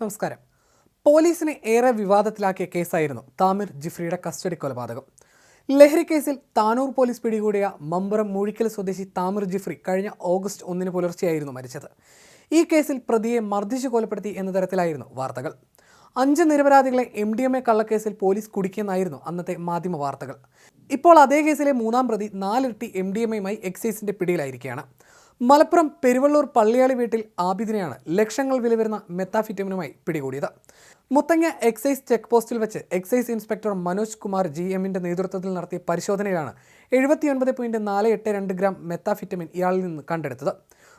നമസ്കാരം. പോലീസിനെ ഏറെ വിവാദത്തിലാക്കിയ കേസായിരുന്നു താമിർ ജിഫ്രിയുടെ കസ്റ്റഡി കൊലപാതകം. ലഹരി കേസിൽ താനൂർ പോലീസ് പിടികൂടിയ മമ്പുറം മൂഴിക്കൽ സ്വദേശി താമിർ ജിഫ്രി കഴിഞ്ഞ ഓഗസ്റ്റ് ഒന്നിന് പുലർച്ചെയായിരുന്നു മരിച്ചത്. ഈ കേസിൽ പ്രതിയെ മർദ്ദിച്ചു കൊലപ്പെടുത്തി എന്ന തരത്തിലായിരുന്നു വാർത്തകൾ. അഞ്ച് നിരപരാധികളെ എം ഡി എം എ കള്ളക്കേസിൽ പോലീസ് കുടുക്കിയെന്നായിരുന്നു അന്നത്തെ മാധ്യമ വാർത്തകൾ. ഇപ്പോൾ അതേ കേസിലെ മൂന്നാം പ്രതി നാലിരട്ടി എം ഡി എം എയുമായി എക്സൈസിന്റെ പിടിയിലായിരിക്കുകയാണ്. മലപ്പുറം പെരുവള്ളൂർ പള്ളിയാളി വീട്ടിൽ ആബിദിനെയാണ് ലക്ഷങ്ങൾ വില വരുന്ന മെത്താഫിറ്റമിനുമായി പിടികൂടിയത്. മുത്തങ്ങ എക്സൈസ് ചെക്ക് പോസ്റ്റിൽ വെച്ച് excise inspector Manoj Kumar G എമ്മിന്റെ നേതൃത്വത്തിൽ നടത്തിയ പരിശോധനയിലാണ് എഴുപത്തിയൊൻപത് പോയിന്റ് നാല് എട്ട് രണ്ട് ഗ്രാം മെത്താഫിറ്റമിൻ ഇയാളിൽ നിന്ന് കണ്ടെടുത്തത്.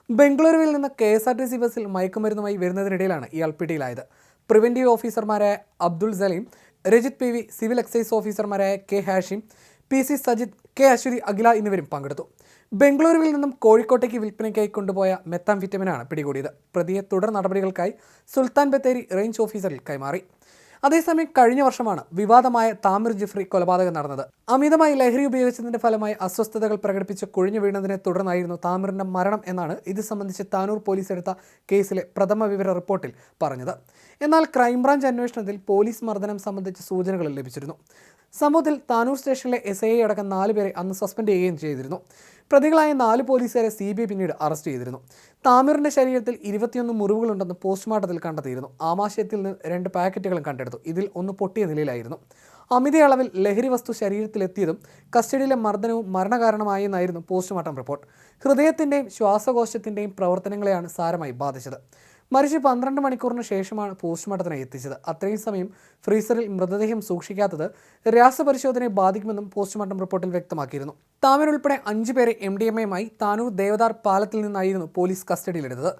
ബംഗളൂരുവിൽ നിന്ന് K S R T C ബസ്സിൽ മയക്കുമരുന്നുമായി വരുന്നതിനിടയിലാണ് ഇയാൾ പിടിയിലായത്. പ്രിവെന്റീവ് ഓഫീസർമാരായ Abdul Saleem Rajith P V civil excise ഓഫീസർമാരായ K Hashim P C Sajith K Ashwathi Akhila എന്നിവരും പങ്കെടുത്തു. ബംഗളൂരുവിൽ നിന്നും കോഴിക്കോട്ടേക്ക് വിൽപ്പനയ്ക്കായി കൊണ്ടുപോയ മെത്താം വിറ്റമിനാണ് പിടികൂടിയത്. പ്രതിയെ തുടർ നടപടികൾക്കായി സുൽത്താൻ ബത്തേരി റേഞ്ച് ഓഫീസറിൽ കൈമാറി. അതേസമയം കഴിഞ്ഞ വർഷമാണ് വിവാദമായ താമിർ ജിഫ്രി കൊലപാതകം നടന്നത്. അമിതമായി ലഹരി ഉപയോഗിച്ചതിന്റെ ഫലമായി അസ്വസ്ഥതകൾ പ്രകടിപ്പിച്ച് കുഴിഞ്ഞു വീണതിനെ തുടർന്നായിരുന്നു താമിറിന്റെ മരണം എന്നാണ് ഇത് സംബന്ധിച്ച് താനൂർ പോലീസ് എടുത്ത കേസിലെ പ്രഥമ വിവര റിപ്പോർട്ടിൽ പറഞ്ഞത്. എന്നാൽ ക്രൈംബ്രാഞ്ച് അന്വേഷണത്തിൽ പോലീസ് മർദ്ദനം സംബന്ധിച്ച സൂചനകൾ ലഭിച്ചിരുന്നു. സംഭവത്തിൽ താനൂർ സ്റ്റേഷനിലെ എസ് ഐ അടക്കം നാല് പേരെ അന്ന് സസ്പെൻഡ് ചെയ്യുകയും ചെയ്തിരുന്നു. പ്രതികളായ നാല് പോലീസുകാരെ സി ബി ഐ പിന്നീട് അറസ്റ്റ് ചെയ്തിരുന്നു. താമീറിന്റെ ശരീരത്തിൽ ഇരുപത്തിയൊന്ന് മുറിവുകളുണ്ടെന്ന് പോസ്റ്റ്മോർട്ടത്തിൽ കണ്ടെത്തിയിരുന്നു. ആമാശയത്തിൽ നിന്ന് രണ്ട് പാക്കറ്റുകളും കണ്ടെടുത്തു. ഇതിൽ ഒന്ന് പൊട്ടിയ നിലയിലായിരുന്നു. അമിത അളവിൽ ലഹരി വസ്തു ശരീരത്തിലെത്തിയതും കസ്റ്റഡിയിലെ മർദ്ദനവും മരണകാരണമായെന്നായിരുന്നു പോസ്റ്റ്മോർട്ടം റിപ്പോർട്ട്. ഹൃദയത്തിന്റെയും ശ്വാസകോശത്തിന്റെയും പ്രവർത്തനങ്ങളെയാണ് സാരമായി ബാധിച്ചത്. മറിച്ച് പന്ത്രണ്ട് മണിക്കൂറിന് ശേഷമാണ് പോസ്റ്റ്മോർട്ടത്തിന് എത്തിച്ചത്. അത്രയും സമയം ഫ്രീസറിൽ മൃതദേഹം സൂക്ഷിക്കാത്തത് രാസപരിശോധനയെ ബാധിക്കുമെന്നും പോസ്റ്റ്മോർട്ടം റിപ്പോർട്ടിൽ വ്യക്തമാക്കിയിരുന്നു. താമരുൾപ്പെടെ അഞ്ചു പേരെ എം ഡി എം എയുമായി താനൂർ ദേവദാർ പാലത്തിൽ നിന്നായിരുന്നു പോലീസ് കസ്റ്റഡിയിലെടുത്തത്.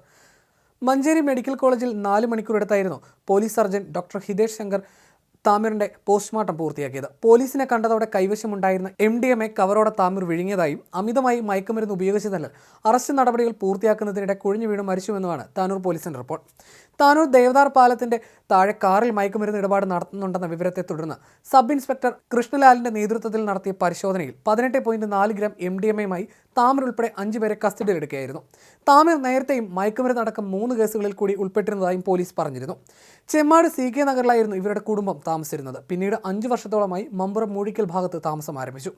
മഞ്ചേരി മെഡിക്കൽ കോളേജിൽ നാല് മണിക്കൂർ എടുത്തായിരുന്നു police surgeon doctor Hitesh Shankar താമിറിന്റെ postmortem പൂർത്തിയാക്കിയത്. പോലീസിനെ കണ്ടതോടെ കൈവശമുണ്ടായിരുന്ന എം ഡി എം എ കവറോടെ താമീർ വിഴുങ്ങിയതായും അമിതമായി മയക്കുമരുന്ന് ഉപയോഗിച്ചതല്ല അറസ്റ്റ് നടപടികൾ പൂർത്തിയാക്കുന്നതിനിടെ കുഴിഞ്ഞു വീണ് മരിച്ചുവെന്നുമാണ് താനൂർ പോലീസിന്റെ റിപ്പോർട്ട്. താനൂർ ദേവദാർ പാലത്തിന്റെ താഴെ കാറിൽ മയക്കുമരുന്ന് ഇടപാട് നടത്തുന്നുണ്ടെന്ന വിവരത്തെ തുടർന്ന് സബ് ഇൻസ്പെക്ടർ കൃഷ്ണലാലിന്റെ നേതൃത്വത്തിൽ നടത്തിയ പരിശോധനയിൽ പതിനെട്ട് പോയിന്റ് നാല് gram M D M Thamir ഉൾപ്പെടെ അഞ്ച് പേരെ കസ്റ്റഡിയിലെടുക്കുകയായിരുന്നു താമർ നേരത്തെയും മയക്കുമരുന്ന് അടക്കം മൂന്ന് കേസുകളിൽ കൂടി ഉൾപ്പെട്ടിരുന്നതായും പോലീസ് പറഞ്ഞിരുന്നു. ചെമ്മാട് സി കെ നഗറിലായിരുന്നു ഇവരുടെ കുടുംബം താമസിച്ചിരുന്നത്. പിന്നീട് അഞ്ച് വർഷത്തോളമായി മമ്പുറം മൂഴിക്കൽ ഭാഗത്ത് താമസം ആരംഭിച്ചു.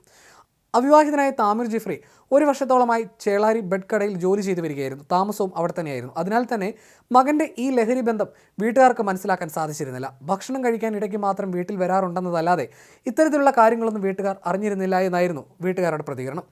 അവിവാഹിതനായ താമിർ ജിഫ്രി ഒരു വർഷത്തോളമായി ചേളാരി ബെഡ് കടയിൽ ജോലി ചെയ്തു വരികയായിരുന്നു. താമസവും അവിടെ തന്നെയായിരുന്നു. അതിനാൽ തന്നെ മകന്റെ ഈ ലഹരി ബന്ധം വീട്ടുകാർക്ക് മനസ്സിലാക്കാൻ സാധിച്ചിരുന്നില്ല. ഭക്ഷണം കഴിക്കാൻ ഇടയ്ക്ക് മാത്രം വീട്ടിൽ വരാറുണ്ടെന്നതല്ലാതെ ഇത്തരത്തിലുള്ള കാര്യങ്ങളൊന്നും വീട്ടുകാർ അറിഞ്ഞിരുന്നില്ല എന്നായിരുന്നു വീട്ടുകാരുടെ പ്രതികരണം.